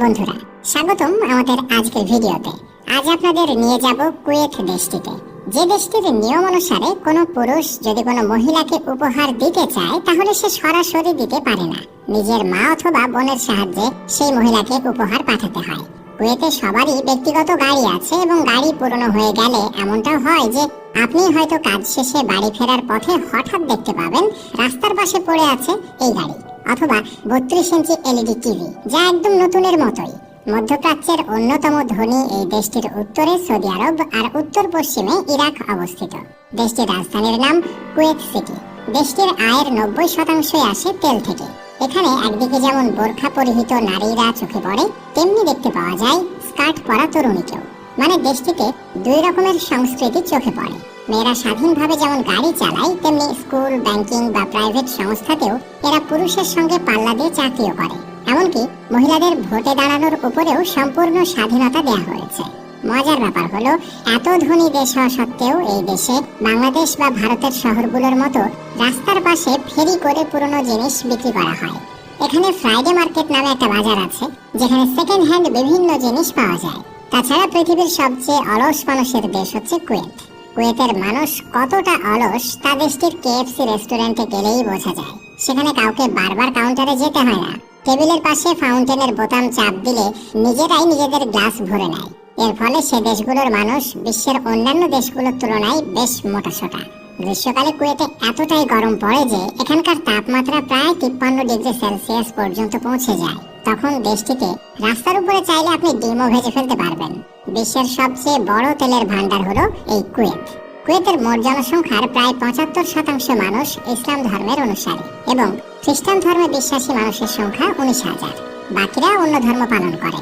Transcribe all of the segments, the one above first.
বন্ধুরা, স্বাগতম আমাদের আজকের ভিডিওতে। আজ আপনাদের নিয়ে যাব কুয়েত দেশটিতে। যে দেশটির নিয়ম অনুসারে কোনো পুরুষ যদি কোনো মহিলাকে উপহার দিতে চায়, তাহলে সে সরাসরি দিতে পারে না। নিজের মা অথবা বোনের সাহায্যে সেই মহিলাকে উপহার পাঠাতে হয়। কুয়েতে সবারই ব্যক্তিগত গাড়ি আছে এবং গাড়ি পুরনো হয়ে গেলে এমনটাও হয় যে আপনি হয়তো কাজ শেষে বাড়ি ফেরার পথে হঠাৎ দেখতে পাবেন রাস্তার পাশে পড়ে আছে এই গাড়ি। অথবা বত্রিশ ইঞ্চি এলইডি টিভি, যা একদম নতুনের মতোই। মধ্যপ্রাচ্যের অন্যতম ধনী এই দেশটির উত্তরে সৌদি আরব আর উত্তর পশ্চিমে ইরাক অবস্থিত। দেশটির রাজধানীর নাম কুয়েত সিটি। দেশটির আয়ের নব্বই শতাংশই আসে তেল থেকে। এখানে একদিকে যেমন বোরখা পরিহিত নারীরা চোখে পড়ে, তেমনি দেখতে পাওয়া যায় স্কার্ট পরা তরুণীকেও। মানে দেশটিতে দুই রকমের সংস্কৃতি চোখে পড়ে। মেয়েরা স্বাধীনভাবে যেমন গাড়ি চালায়, তেমনি স্কুল, ব্যাংকিং বা প্রাইভেট সংস্থাতেও এরা পুরুষের সঙ্গে পাল্লা দিয়ে চাকরিও করে। এমনকি মহিলাদের ভোটে দাঁড়ানোর উপরেও সম্পূর্ণ স্বাধীনতা দেওয়া হয়েছে। মজার ব্যাপার হলো, এত ধনী দেশ হওয়া সত্ত্বেও এই দেশে বাংলাদেশ বা ভারতের শহরগুলোর মতো রাস্তার পাশে ফেরি করে পুরনো জিনিস বিক্রি করা হয়। এখানে ফ্রাইডে মার্কেট নামে একটা বাজার আছে, যেখানে সেকেন্ড হ্যান্ড বিভিন্ন জিনিস পাওয়া যায়। তাছাড়া পৃথিবীর সবচেয়ে অলস মানুষের দেশ হচ্ছে কুয়েত। কুয়েতের মানুষ কতটা অলস, তা দেশটির কেএফসি রেস্টুরেন্টে গেলেই বোঝা যায়। সেখানে কাউকে বারবার কাউন্টারে যেতে হয় না। টেবিলের পাশে ফাউন্টেনের বোতাম চাপ দিলে নিজেরাই নিজেদের গ্লাস ভরে নেয়। এর ফলে সে দেশগুলোর মানুষ বিশ্বের অন্যান্য দেশগুলোর তুলনায় বেশ মোটাসোটা। গ্রীষ্মকালে কুয়েতে এতটাই গরম পড়ে যে এখানকার তাপমাত্রা প্রায় তিপ্পান্ন ডিগ্রি সেলসিয়াস পর্যন্ত পৌঁছে যায়। তখন দেশটিতে রাস্তার উপরে চাইলে আপনি ডিমও ভেজে ফেলতে পারবেন। বিশ্বের সবচেয়ে বড় তেলের ভান্ডার হলো এই কুয়েত। কুয়েতের মোট জনসংখ্যার প্রায় পঁচাত্তর শতাংশ মানুষ ইসলাম ধর্মের অনুসারী এবং খ্রিস্টান ধর্মে বিশ্বাসী মানুষের সংখ্যা উনিশ হাজার। বাকিরা অন্য ধর্ম পালন করে।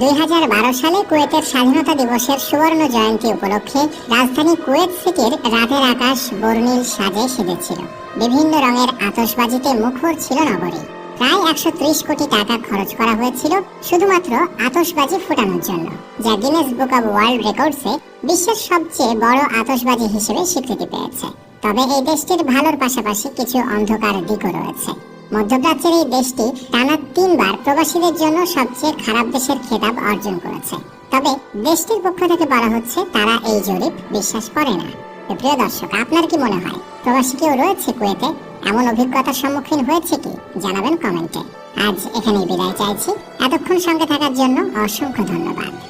দুই হাজার বারো সালে কুয়েতের স্বাধীনতা দিবসের সুবর্ণ জয়ন্তী উপলক্ষে রাজধানী কুয়েত সিটির রাতের আকাশ বর্ণিল সাজে সেজেছিল। বিভিন্ন রঙের আতশবাজিতে মুখর ছিল নগরী। প্রায় একশ ত্রিশ কোটি টাকা খরচ করা হয়েছিল শুধুমাত্র আতশবাজি ফুটানোর জন্য, যা গিনেস বুক অব ওয়ার্ল্ড রেকর্ডসে বিশ্বের সবচেয়ে বড় আতশবাজি হিসেবে স্বীকৃতি পেয়েছে। তবে এই দেশটির ভালোর পাশাপাশি কিছু অন্ধকার দিকও রয়েছে। মধ্যপ্রাচ্যের এই দেশটি টানা তিনবার প্রবাসীদের জন্য সবচেয়ে খারাপ দেশের খেতাব অর্জন করেছে। তবে দেশটির পক্ষ থেকে বলা হচ্ছে, তারা এই জরিপ বিশ্বাস করে না। প্রিয় দর্শক, আপনার কি মনে হয়, প্রবাসী কেউ রয়েছে কুয়েতে? এমন অভিজ্ঞতার সম্মুখীন হয়েছে কি? জানাবেন কমেন্টে। আজ এখানেই বিদায় চাইছি। এতক্ষণ সঙ্গে থাকার জন্য অসংখ্য ধন্যবাদ।